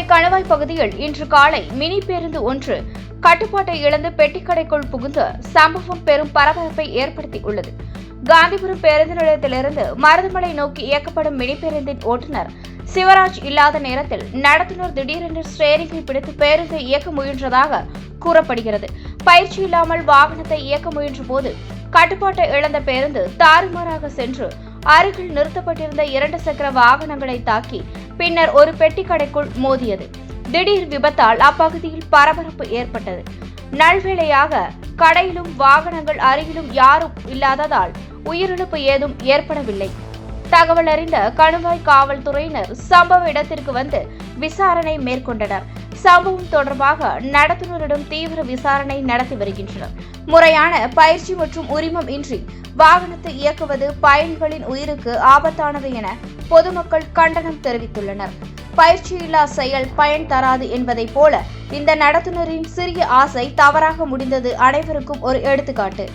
கோவை கணவாய் பகுதியில் இன்று காலை மினி பேருந்து ஒன்று கட்டுப்பாட்டை இழந்து பெட்டிக்கடைக்குள் புகுந்து சம்பவம் பெரும் பரபரப்பை ஏற்படுத்தியுள்ளது. காந்திபுரம் பேருந்து நிலையத்திலிருந்து மருதமலை நோக்கி இயக்கப்படும் மினி பேருந்தின் ஓட்டுநர் சிவராஜ் இல்லாத நேரத்தில் நடத்துனர் திடீரென்று ஸ்டேரிங்கை பிடித்து பேருந்தை இயக்க முயன்றதாக கூறப்படுகிறது. பயிற்சி இல்லாமல் வாகனத்தை இயக்க முயன்ற போது கட்டுப்பாட்டை இழந்த பேருந்து தாறுமாறாக சென்று அருகில் நிறுத்தப்பட்டிருந்த இரண்டு சக்கர வாகனங்களை தாக்கி பின்னர் ஒரு பெட்டி கடைக்குள் மோதியது. திடீர் விபத்தால் அப்பகுதியில் பரபரப்பு ஏற்பட்டது. நல்வேளையாக கடையிலும் வாகனங்கள் அருகிலும் யாரும் இல்லாததால் உயிரிழப்பு ஏதும் ஏற்படவில்லை. தகவல் அறிந்த கணுவாய் காவல்துறையினர் சம்பவ இடத்திற்கு வந்து விசாரணை மேற்கொண்டனர். சம்பவம் தொடர்பாக நடத்துனரிடம் தீவிர விசாரணை நடத்தி வருகின்றனர். முறையான பயிற்சி மற்றும் உரிமம் இன்றி வாகனத்தை இயக்குவது பயணிகளின் உயிருக்கு ஆபத்தானது என பொதுமக்கள் கண்டனம் தெரிவித்துள்ளனர். பயிற்சியில்லா செயல் பயன் தராது என்பதைப் போல இந்த நடத்துனரின் சிறிய ஆசை தவறாக முடிந்தது அனைவருக்கும் ஒரு எடுத்துக்காட்டு.